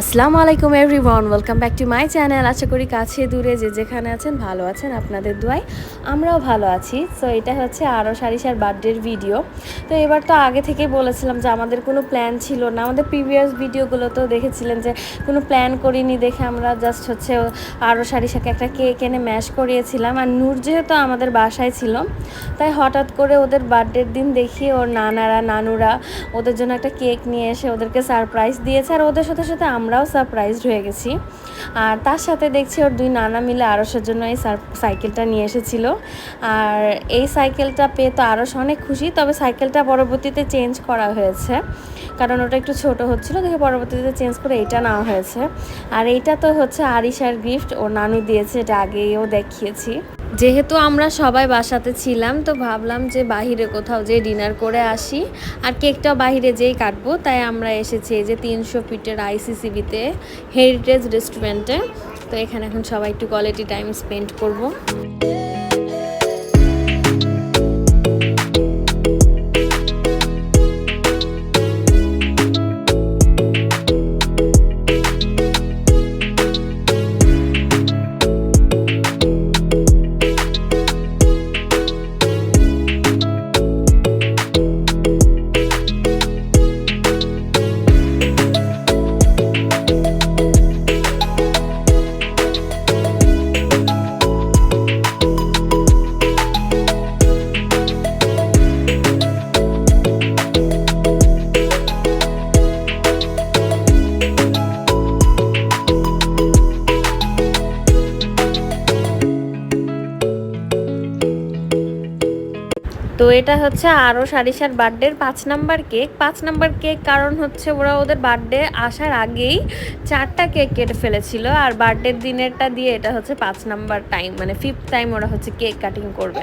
আসসালামু আলাইকুম everyone, welcome back to my channel. আশা করি কাছে দূরে যে যেখানে আছেন, ভালো আছেন আপনাদের দোয়ায়। আমরাও ভালো আছি। সো এটা হচ্ছে আরও সারিসার বার্থডের ভিডিও। তো এবার তো আগে থেকেই বলেছিলাম যে আমাদের কোনো প্ল্যান ছিল না। আমাদের প্রিভিয়াস ভিডিওগুলোতেও দেখেছিলেন যে কোনো প্ল্যান করিনি দেখে আমরা জাস্ট হচ্ছে আরও সারিসাকে একটা কেক এনে ম্যাশ করিয়েছিলাম। আর নূর যেহেতু আমাদের বাসায় ছিল, তাই হঠাৎ করে ওদের বার্থডের দিন দেখি ওর নানারা, নানুরা ওদের জন্য একটা কেক নিয়ে এসে ওদেরকে সারপ্রাইজ দিয়েছে। আর ওদের সাথে সাথে আমরাও সারপ্রাইজড হয়ে গেছি। আর তার সাথে দেখছি ওর দুই নানা মিলে আরসের জন্য এই সাইকেলটা নিয়ে এসেছিল। আর এই সাইকেলটা পেয়ে তো আরস অনেক খুশি, তবে সাইকেলটা পরবর্তীতে চেঞ্জ করা হয়েছে। কারণ ওটা একটু ছোট হচ্ছিল, দেখে পরবর্তীতে চেঞ্জ করে এইটা নেওয়া হয়েছে। আর এইটা তো হচ্ছে আরিশার গিফট ও নানু দিয়েছে, এটা আগেও দেখিয়েছি। যেহেতু আমরা সবাই বাসাতে ছিলাম, তো ভাবলাম যে বাহিরে কোথাও যে ডিনার করে আসি। আর কেকটাও বাহিরে যেই কাটবো, তাই আমরা এসেছি যে তিনশো ফিটের আইসিসিবিতে হেরিটেজ রেস্টুরেন্টে তো এখানে এখন সবাই একটু কোয়ালিটি টাইম স্পেন্ড করব। তো এটা হচ্ছে আরও সারিসার বার্থডের পাঁচ নাম্বার কেক পাঁচ নাম্বার কেক কারণ হচ্ছে ওরা ওদের বার্থডে আসার আগেই চারটা কেক কেটে ফেলেছিল আর বার্থডের দিনেরটা দিয়ে এটা হচ্ছে পাঁচ নাম্বার টাইম মানে ফিফথ টাইম ওরা হচ্ছে কেক কাটিং করবে।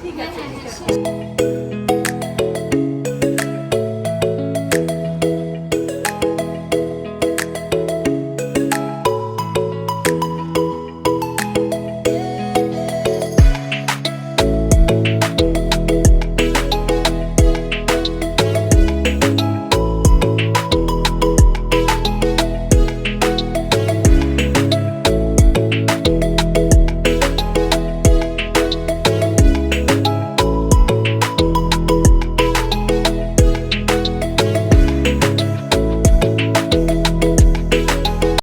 ঠিক আছে